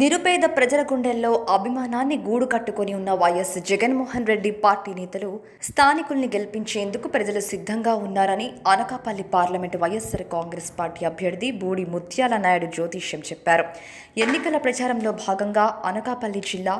నిరుపేద ప్రజల గుండెల్లో అభిమానాన్ని గూడు కట్టుకొని ఉన్న వైఎస్ జగన్మోహన్ రెడ్డి పార్టీ నేతలు స్థానికుల్ని గెలిపించేందుకు ప్రజలు సిద్ధంగా ఉన్నారని Anakapalli parliament YSR Congress party అభ్యర్థి బూడి ముత్యాల నాయుడు జ్యోతిష్యం చెప్పారు. ఎన్నికల ప్రచారంలో భాగంగా అనకాపల్లి జిల్లా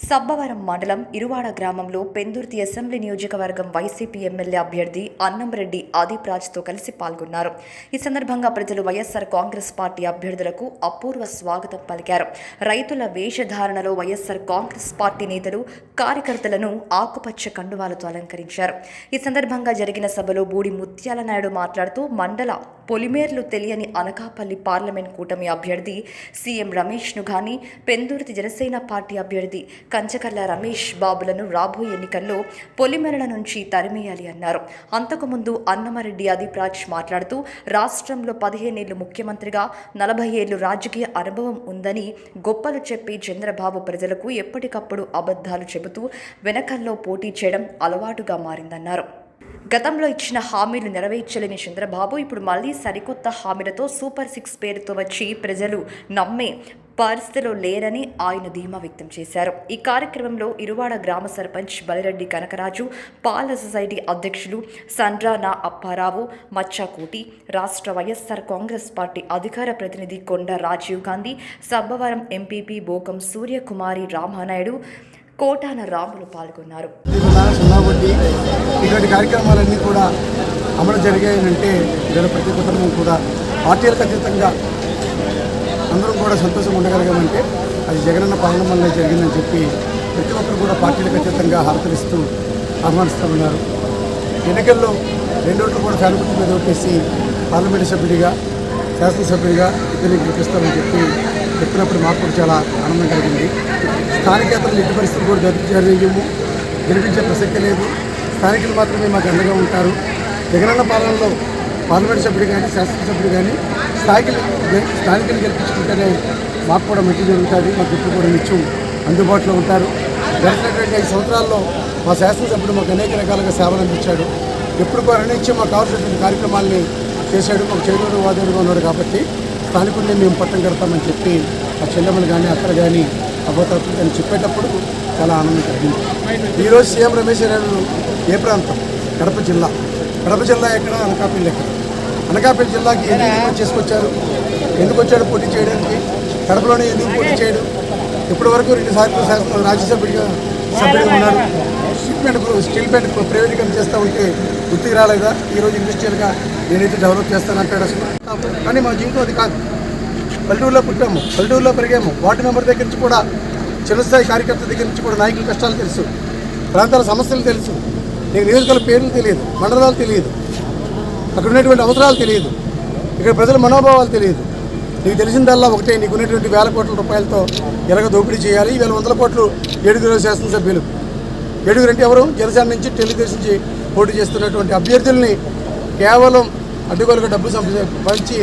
సబ్బవరం మండలం ఇరువాడ గ్రామంలో పెందుర్తి అసెంబ్లీ నియోజకవర్గం వైసీపీ ఎమ్మెల్యే అభ్యర్థి అన్నంరెడ్డి ఆదిప్రాజ్తో కలిసి పాల్గొన్నారు. ఈ సందర్భంగా ప్రజలు వైఎస్సార్ కాంగ్రెస్ పార్టీ అభ్యర్థులకు అపూర్వ స్వాగతం పలికారు. రైతుల వేషధారణలో వైఎస్సార్ కాంగ్రెస్ పార్టీ నేతలు కార్యకర్తలను ఆకుపచ్చ కండువాలతో అలంకరించారు. ఈ సందర్భంగా జరిగిన సభలో బూడి ముత్యాల నాయుడు మాట్లాడుతూ మండల పొలిమేర్లు తెలియని అనకాపల్లి పార్లమెంట్ కూటమి అభ్యర్థి సీఎం రమేష్ను గాని పెందుర్తి జనసేన పార్టీ అభ్యర్థి కంచకర్ల రమేష్ బాబులను రాబోయే ఎన్నికల్లో పొలిమెరల నుంచి తరిమేయాలి అన్నారు. అంతకుముందు అన్నమరెడ్డి అదిప్రాజ్ మాట్లాడుతూ రాష్ట్రంలో పదిహేనేళ్ళు ముఖ్యమంత్రిగా నలభై ఏళ్ళు రాజకీయ అనుభవం ఉందని గొప్పలు చెప్పి చంద్రబాబు ప్రజలకు ఎప్పటికప్పుడు అబద్ధాలు చెబుతూ వెనకల్లో పోటీ చేయడం అలవాటుగా మారిందన్నారు. గతంలో ఇచ్చిన హామీలు నెరవేర్చలేని చంద్రబాబు ఇప్పుడు మళ్ళీ సరికొత్త హామీలతో సూపర్ సిక్స్ పేరుతో వచ్చి ప్రజలు నమ్మే పరిస్థితిలో లేరని ఆయన ధీమా వ్యక్తం చేశారు. ఈ కార్యక్రమంలో ఇరువాడ గ్రామ సర్పంచ్ బలిరెడ్డి కనకరాజు పాల సొసైటీ అధ్యక్షులు సండ్రానా అప్పారావు మచ్చాకోటి రాష్ట్ర వైఎస్ఆర్ కాంగ్రెస్ పార్టీ అధికార ప్రతినిధి కొండ రాజీవ్ గాంధీ సబ్బవరం ఎంపీపీ బోకం సూర్యకుమారి రామానాయుడు కోటాన రాములు పాల్గొన్నారు. ఇటువంటి కార్యక్రమాలన్నీ కూడా అమలు జరిగాయనంటే వీళ్ళ ప్రతి కుటుంబం కూడా పార్టీలకు అతీతంగా అందరం కూడా సంతోషంగా ఉండగలిగామంటే అది జగనన్న పాలన వల్లే జరిగిందని చెప్పి ప్రతి ఒక్కరు కూడా పార్టీలకు అతీతంగా హారతలిస్తూ ఆహ్వానిస్తూ ఉన్నారు ఎన్నికల్లో రెండోట్లు కూడా ఫ్యానుగుర్తు మీద ఓటేసి పార్లమెంటు సభ్యుడిగా శాసనసభ్యుడిగా ఇద్దరిని గెలిపిస్తామని చెప్పి చెప్పినప్పుడు మాకు కూడా చాలా ఆనందం కలిగింది. స్థానికేతరులు ఎట్టి పరిస్థితులు కూడా జరి- జరిగేము. గెలిపించే ప్రసక్తి లేదు. స్థానికులు మాత్రమే మాకు అండగా ఉంటారు. జగనన్న పాలనలో పార్లమెంట్ సభ్యుడు కానీ శాసనసభ్యుడు కానీ స్థాయికి స్థానికులు గెలిపించుకుంటేనే మాకు కూడా మంచి జరుగుతుంది మాకు ఎప్పుడు కూడా నిత్యం అందుబాటులో ఉంటారు. గడిచినటువంటి ఐదు సంవత్సరాల్లో మా శాసనసభ్యుడు మాకు అనేక రకాలుగా సేవలు అందించాడు. ఎప్పుడు కూడా నిత్యం మాకు కావాల్సినటువంటి కార్యక్రమాల్ని చేశాడు. మాకు చేదోడు వాదోడుగా ఉన్నాడు కాబట్టి స్థానికుడిని మేము పట్టం కడతామని చెప్పి ఆ చెల్లెమ్మలు కానీ అక్కడ కానీ అబ్బోతలు కానీ చెప్పేటప్పుడు చాలా ఆనందం కలిగింది. ఈరోజు సీఎం రమేష్ గారు ఏ ప్రాంతం? కడప జిల్లా. కడప జిల్లా ఎక్కడ? అనకాపల్లి ఎక్కడ? అనకాపల్లి జిల్లాకి ఎందుకు చేసుకొచ్చారు? ఎందుకు వచ్చాడు పోటీ చేయడానికి? కడపలోనే ఎందుకు పోటీ చేయడు? ఇప్పటి వరకు రెండుసార్లు శాసన రాజ్యసభ్యుడిగా సభ్యుడిగా ఉన్నాడు. స్టీల్ ప్లాంట్ స్టీల్ ప్లాంట్ ప్రైవేటీకరణ చేస్తూ ఉంటే గుర్తికి రాలేదా? ఈరోజు ఇండస్ట్రియల్గా నేనైతే డెవలప్ చేస్తానంటాడు అసలు. కానీ మా జీవితం అది కాదు. పల్లెటూరులో పుట్టాము. పల్లెటూరులో పెరిగాము. వార్డు మెంబర్ దగ్గర నుంచి కూడా చిన్నస్థాయి కార్యకర్త దగ్గర నుంచి కూడా నాయకుల కష్టాలు తెలుసు. ప్రాంతాల సమస్యలు తెలుసు. నీకు నియోజకవర్గాల పేర్లు తెలియదు. మండలాలు తెలియదు. అక్కడ ఉన్నటువంటి అవసరాలు తెలియదు. ఇక్కడ ప్రజల మనోభావాలు తెలియదు. నీకు తెలిసిందల్లా ఒకటే నీకు ఉన్నటువంటి వేల కోట్ల రూపాయలతో ఎలాగ దోపిడీ చేయాలి? వేల వందల కోట్లు ఏడుగురు శాసనసభ్యులు. ఏడుగురు అంటే ఎవరు? జనసేన నుంచి తెలుగుదేశం నుంచి పోటీ చేస్తున్నటువంటి అభ్యర్థుల్ని కేవలం అడ్డుగోలుగా డబ్బు సంపాది పంచి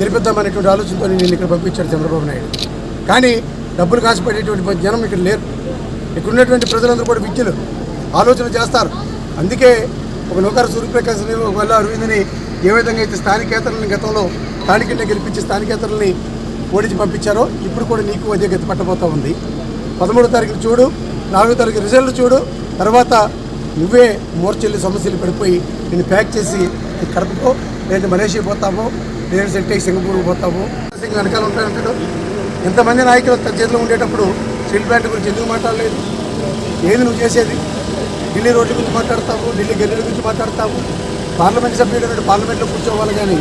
గెలిపిద్దామనేటువంటి ఆలోచనతో నేను ఇక్కడ పంపించాడు చంద్రబాబు నాయుడు. కానీ డబ్బులు కాసిపెట్టేటువంటి జనం ఇక్కడ లేరు. ఇక్కడ ఉన్నటువంటి ప్రజలందరూ కూడా విద్యలు ఆలోచన చేస్తారు. అందుకే ఒక నౌకర సూర్యప్రకాశ్ వల్ల అరవిందని ఏ విధంగా అయితే స్థానికేతరులను గతంలో స్థానికంగా గెలిపించి స్థానికేతరులని ఓడించి పంపించారో ఇప్పుడు కూడా నీకు అదే గతి పట్టబోతా ఉంది. పదమూడో తారీఖు చూడు నాలుగో తారీఖు రిజల్ట్ చూడు తర్వాత నువ్వే మోర్చెల్లి సమస్యలు పడిపోయి నేను ప్యాక్ చేసి కడుపుకో కడపకో లేదంటే మలేషియా పోతామో లేదంటే సింగపూర్కి అయ్యి సింగపూర్ వెనకాల ఉంటాయంటాడు ఎంతమంది నాయకులు తన చేతిలో ఉండేటప్పుడు? స్టీల్ ప్లాంట్ గురించి ఎందుకు మాట్లాడలేదు? ఏది నువ్వు చేసేది? ఢిల్లీ రోడ్ల గురించి మాట్లాడతావు ఢిల్లీ గల్లీల గురించి మాట్లాడతావు? పార్లమెంట్ సభ్యులు పార్లమెంట్లో కూర్చోవాలి కానీ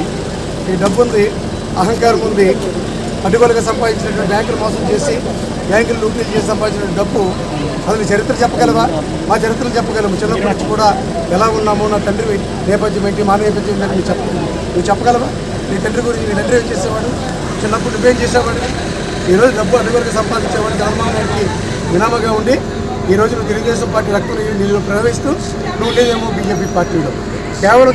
ఈ డబ్బు ఉంది అహంకారం ఉంది అడ్డుగోలుగా సంపాదించినటువంటి బ్యాంకులు మోసం చేసి బ్యాంకులు లూపీలు చేసి సంపాదించిన డబ్బు అసలు చరిత్ర చెప్పగలవా? మా చరిత్రలు చెప్పగలము చిన్నప్పటి నుంచి కూడా ఎలా ఉన్నామో నా తండ్రి నేపథ్యం ఏంటి మా నేపథ్యం ఏంటని నువ్వు చెప్ప నువ్వు చెప్పగలవా? నీ తండ్రి గురించి నీ తండ్రి ఏం చేసేవాడు? చిన్నప్పుడు నువ్వేం చేసేవాడు ఈరోజు డబ్బు అడ్డుగోలుగా సంపాదించేవాడు జగన్మోహన్ రెడ్డికి వినామగా ఉండి ఈ రోజు నువ్వు తెలుగుదేశం పార్టీ రక్తం నీళ్ళు ప్రవేశిస్తూ నువ్వు లేదేమో బీజేపీ పార్టీలో. కేవలం